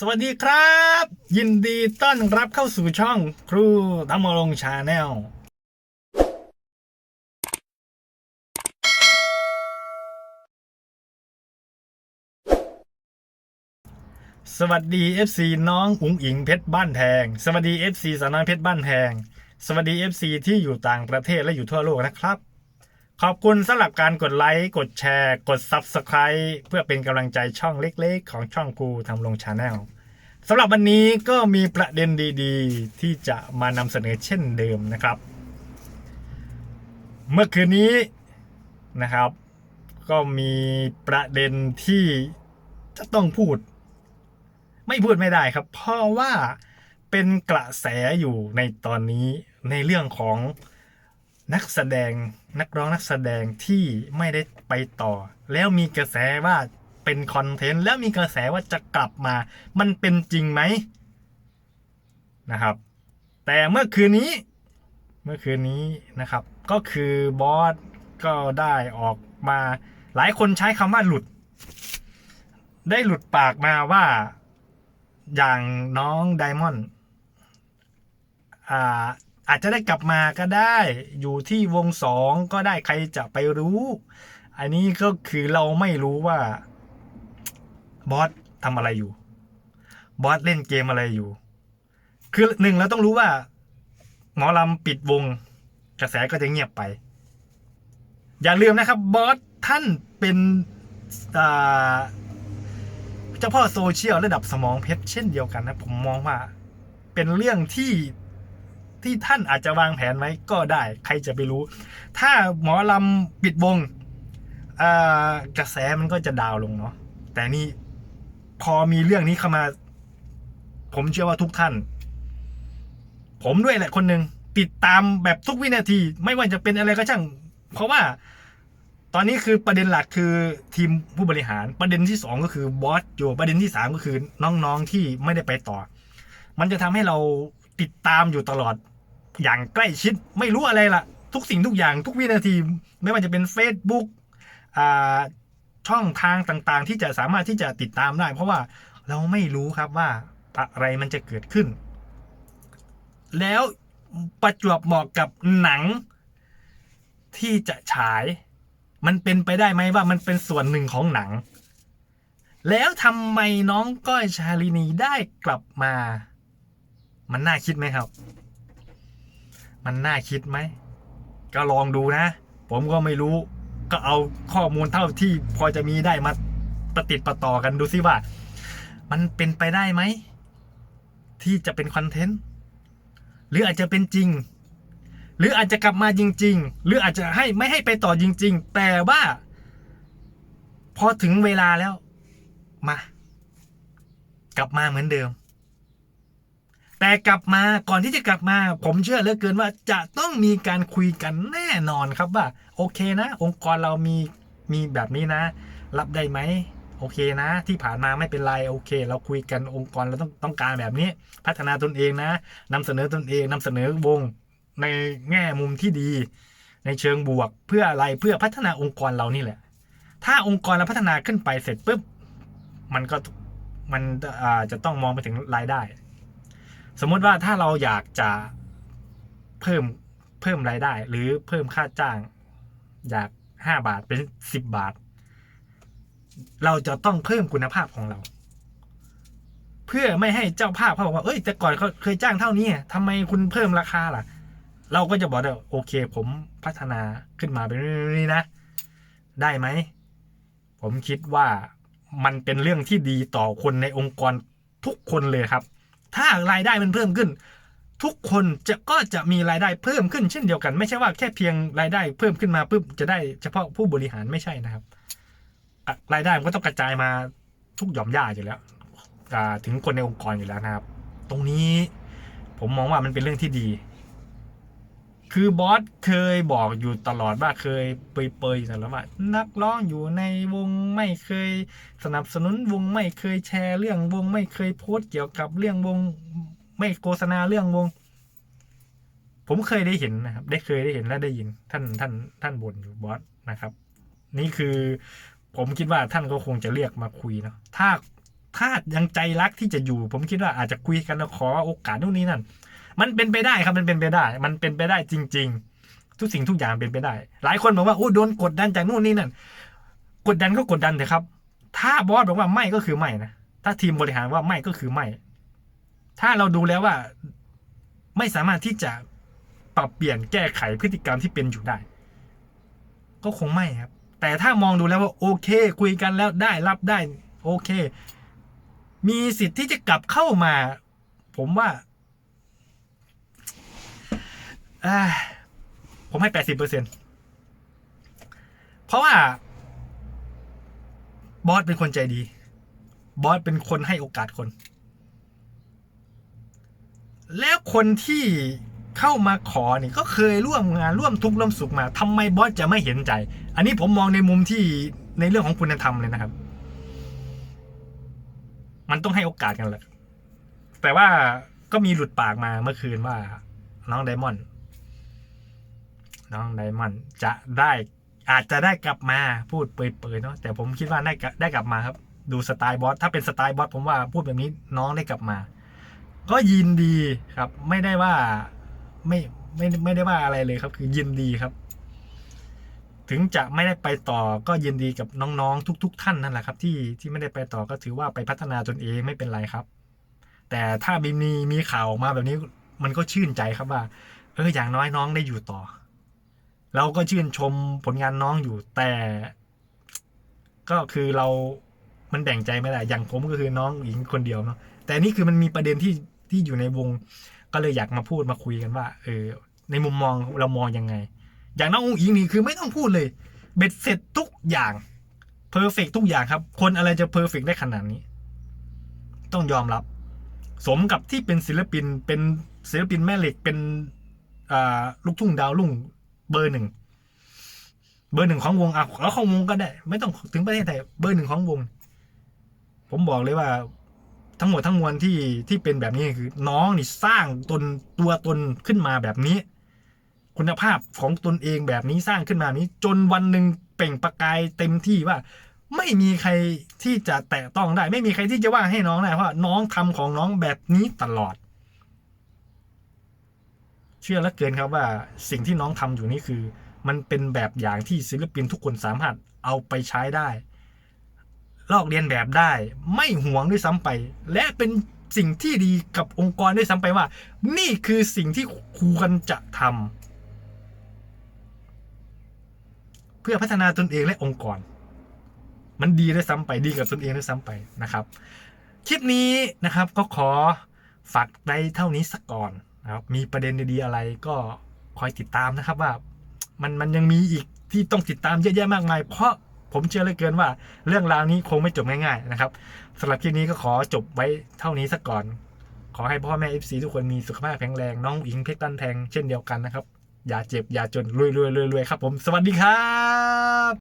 สวัสดีครับ ยินดีต้อนรับเข้าสู่ช่องครูธรรมรงชาแนลสวัสดี FC น้องอุ๋งอิงเพชรบ้านแพงสวัสดี FC สาวน้อยเพชรบ้านแพงสวัสดี FC ที่อยู่ต่างประเทศและอยู่ทั่วโลกนะครับ ขอบคุณสำหรับการกดไลค์ กดแชร์ กด Subscribe เพื่อเป็นกำลังใจช่องเล็กๆ ของช่องครูทำลงชาแนลสำหรับวันนี้ก็มีประเด็นดีๆ ที่จะมานำเสนอเช่นเดิมนะครับ เมื่อคืนนี้นะครับ ก็มีประเด็นที่จะต้องพูด ไม่พูดไม่ได้ครับ เพราะว่าเป็นกระแสอยู่ในตอนนี้ในเรื่องของ นักแสดงนักร้องนักแสดงที่ไม่ได้ไปต่อ แล้วมีกระแสว่าเป็นคอนเทนต์แล้วมีกระแสว่าจะกลับมา มันเป็นจริงไหมนะครับ แต่เมื่อคืนนี้เมื่อคืนนี้นะครับ ก็คือบอสก็ได้ออกมาหลายคนใช้คำว่าหลุด ได้หลุดปากมาว่าอย่างน้องไดมอนด์ อาอาจจะได้กลับมาก็ได้อยู่ที่วงสองก็ได้ใครจะไปรู้ อันนี้ก็คือเราไม่รู้ว่าบอสทำอะไรอยู่ บอสเล่นเกมอะไรอยู่ คือหนึ่งเราต้องรู้ว่า หมอลำปิดวง กระแสก็จะเงียบไป อย่าลืมนะครับบอสท่านเป็นอ่าเจ้าพ่อโซเชียลระดับสมองเพชรเช่นเดียวกันนะ ผมมองว่า เป็นเรื่องที่ ที่ท่านอาจจะวางแผนไว้ก็ได้ ใครจะไปรู้ ถ้าหมอลำปิดวงกระแสมันก็จะดาวลงเนาะแต่นี่พอมีเรื่องนี้เข้ามา ผมเชื่อว่าทุกท่าน ผมด้วยแหละคนหนึ่งติดตามแบบทุกวินาที ไม่ว่าจะเป็นอะไรก็ช่าง เพราะว่าตอนนี้คือประเด็นหลักคือทีมผู้บริหารประเด็นที่สองก็คือบอสโยประเด็นที่สามก็คือน้องๆที่ไม่ได้ไปต่อ มันจะทำให้เราติดตามอยู่ตลอด อย่างใกล้ชิดไม่รู้อะไรล่ะทุกสิ่งทุกอย่างทุกวินาที ไม่ว่าจะเป็น Facebook อ่าช่องทางต่างๆ ที่จะสามารถที่จะติดตามได้ เพราะว่าเราไม่รู้ครับว่าอะไรมันจะเกิดขึ้น แล้วประจวบเหมาะกับหนังที่จะฉาย มันเป็นไปได้ไหมว่ามันเป็นส่วนหนึ่งของหนัง แล้วทำไมน้องก้อยชาลินีได้กลับมา มันน่าคิดไหมครับ มันน่าคิดไหม ก็ลองดูนะ ผมก็ไม่รู้ ก็เอาข้อมูลเท่าที่พอจะมีได้มาประติดประต่อกันดูซิว่า มันเป็นไปได้ไหม ที่จะเป็นคอนเทนต์หรืออาจจะเป็นจริง หรืออาจจะกลับมาจริง ๆ หรืออาจจะให้ไม่ให้ไปต่อจริง ๆ แต่ว่า พอถึงเวลาแล้ว มา กลับมาเหมือนเดิม แต่กลับมาก่อนที่จะกลับมา ผมเชื่อเหลือเกินว่าจะต้องมีการคุยกันแน่นอนครับว่า โอเคนะ องค์กรเรามีมีแบบนี้นะ รับได้ไหมโอเคนะ ที่ผ่านมาไม่เป็นไรโอเค เราคุยกันองค์กรเราต้องต้องการแบบนี้ พัฒนาตนเองนะนำเสนอตนเองนำเสนอวงในแง่มุมที่ดี ในเชิงบวกเพื่ออะไรเพื่อพัฒนาองค์กรเรานี่แหละ ถ้าองค์กรเราพัฒนาขึ้นไปเสร็จปุ๊บมันก็มันอาจะต้องมองไปถึงรายได้ สมมุติว่าถ้าเราอยากจะเพิ่มเพิ่มรายได้ หรือเพิ่มค่าจ้างจากห้าบาทเป็นสิบบาท เราจะต้องเพิ่มคุณภาพของเรา เพื่อไม่ให้เจ้าภาพเขาบอกว่าเอ้ยแต่ก่อนเขาเคยจ้างเท่านี้ทำไมคุณเพิ่มราคาล่ะ เราก็จะบอกว่าโอเค ผมพัฒนาขึ้นมาเป็นนี้นะ ได้ไหม ผมคิดว่ามันเป็นเรื่องที่ดีต่อคนในองค์กรทุกคนเลยครับ ถ้ารายได้มันเพิ่มขึ้น ทุกคนจะก็จะมีรายได้เพิ่มขึ้นเช่นเดียวกัน ไม่ใช่ว่าแค่เพียงรายได้เพิ่มขึ้นมาปุ๊บจะได้เฉพาะผู้บริหารไม่ใช่นะครับรายได้มันก็ต้องกระจายมาทุกหย่อมย่าอยู่แล้วถึงคนในองค์กรอยู่แล้วนะครับ ตรงนี้ผมมองว่ามันเป็นเรื่องที่ดี คือบอสเคยบอกอยู่ตลอดว่าเคยเปยๆอยู่ตลอดว่า นักร้องอยู่ในวงไม่เคยสนับสนุนวงไม่เคยแชร์เรื่องวงไม่เคยโพสต์เกี่ยวกับเรื่องวง ไม่โฆษณาเรื่องวง ผมเคยได้เห็นนะครับ ได้เคยได้เห็นและได้ยิน ท่านท่านท่านบ่นอยู่บอสนะครับ นี่คือผมคิดว่าท่านก็คงจะเรียกมาคุยเนาะถ้าถ้ายังใจรักที่จะอยู่ ผมคิดว่าอาจจะคุยกันแล้วขอโอกาสนู่นนี่นั่น มันเป็นไปได้ครับมันเป็นไปได้ มันเป็นไปได้จริง ๆ ทุกสิ่งทุกอย่างเป็นไปได้ หลายคนบอกว่าโอ้โดนกดดันจากนู่นนี่นั่นกดดันก็กดดันเถอะครับ ถ้าบอสบอกว่าไม่ก็คือไม่นะถ้าทีมบริหารว่าไม่ก็คือไม่ ถ้าเราดูแล้วว่าไม่สามารถที่จะปรับเปลี่ยนแก้ไขพฤติกรรมที่เป็นอยู่ได้ ก็คงไม่ครับ แต่ถ้ามองดูแล้วว่าโอเค คุยกันแล้วได้รับได้ โอเค มีสิทธิ์ที่จะกลับเข้ามา ผมว่าอ่า ผมให้แปดสิบเปอร์เซ็นเพราะว่า บอสเป็นคนใจดี บอสเป็นคนให้โอกาสคน แล้วคนที่เข้ามาขอนี่ก็เคยร่วมงานร่วมทุกข์ร่วมสุขมาทำไมบอสจะไม่เห็นใจ อันนี้ผมมองในมุมที่ในเรื่องของคุณธรรมเลยนะครับ มันต้องให้โอกาสกันแหละแต่ว่าก็มีหลุดปากมาเมื่อคืนว่าน้องไดมอนด์ น้องไดมอนด์จะได้อาจจะได้กลับมาพูดเปรยๆเนาะแต่ผมคิดว่าได้กลับได้กลับมาครับ ดูสไตล์บอสถ้าเป็นสไตล์บอสผมว่าพูดแบบนี้น้องได้กลับมา ก็ยินดีครับ ไม่ได้ว่าไม่ไม่ไม่ได้ว่าอะไรเลยครับ คือยินดีครับ ถึงจะไม่ได้ไปต่อก็ยินดีกับน้องๆ ทุก ๆท่านนั่นแหละครับ ที่ที่ไม่ได้ไปต่อก็ถือว่าไปพัฒนาตนเองไม่เป็นไรครับ แต่ถ้ามีมีมีข่าวออกมาแบบนี้มันก็ชื่นใจครับว่า เอออย่างน้อยน้องได้อยู่ต่อ เราก็ชื่นชมผลงานน้องอยู่แต่ ก็คือเรา มันแบ่งใจไม่ได้ อย่างผมก็คือน้องหญิงคนเดียวเนาะ แต่นี่คือมันมีประเด็นที่ที่อยู่ในวง ก็เลยอยากมาพูดมาคุยกันว่า เออ ในมุมมองเรามองยังไง อย่างน้องอุ้งอิงนี่คือไม่ต้องพูดเลย เบ็ดเสร็จทุกอย่าง เพอร์เฟกทุกอย่างครับ คนอะไรจะเพอร์เฟกได้ขนาดนี้ ต้องยอมรับ สมกับที่เป็นศิลปิน เป็นศิลปินแม่เหล็ก เป็นลูกทุ่งดาวรุ่ง เบอร์หนึ่งเบอร์หนึ่งของวงอะแล้วของวงก็ได้ ไม่ต้องถึงประเทศไทยเบอร์หนึ่งของวง ผมบอกเลยว่า ทั้งหมดทั้งมวลที่ที่เป็นแบบนี้คือ น้องนี่สร้างตนตัวตนขึ้นมาแบบนี้ คุณภาพของตนเองแบบนี้สร้างขึ้นมาแบบนี้ จนวันหนึ่งเปล่งประกายเต็มที่ว่า ไม่มีใครที่จะแตะต้องได้ ไม่มีใครที่จะว่าให้น้องได้เพราะน้องทำของน้องแบบนี้ตลอด เชื่อเหลือเกินครับว่าสิ่งที่น้องทำอยู่นี่คือ มันเป็นแบบอย่างที่ศิลปินทุกคนสามารถเอาไปใช้ได้ ลอกเรียนแบบได้ ไม่หวงด้วยซ้ำไป และเป็นสิ่งที่ดีกับองค์กรด้วยซ้ำไปว่า นี่คือสิ่งที่ควรจะทำเพื่อพัฒนาตนเองและองค์กร มันดีด้วยซ้ำไปดีกับตนเองด้วยซ้ำไปนะครับ คลิปนี้นะครับก็ขอฝากไว้เท่านี้สักก่อน นะครับมีประเด็นดีๆอะไรก็คอยติดตามนะครับว่ามันมันยังมีอีกที่ต้องติดตามเยอะแยะมากมาย เพราะผมเชื่อเลยเกินว่าเรื่องราวนี้คงไม่จบง่ายๆนะครับสำหรับคลิปนี้ก็ขอจบไว้เท่านี้สักก่อน ขอให้พ่อแม่ FC ทุกคนมีสุขภาพแข็งแรงน้องอิงเพชรตันแทงเช่นเดียวกันนะครับอย่าเจ็บอย่าจนรวยๆรวยๆครับผมสวัสดีครับ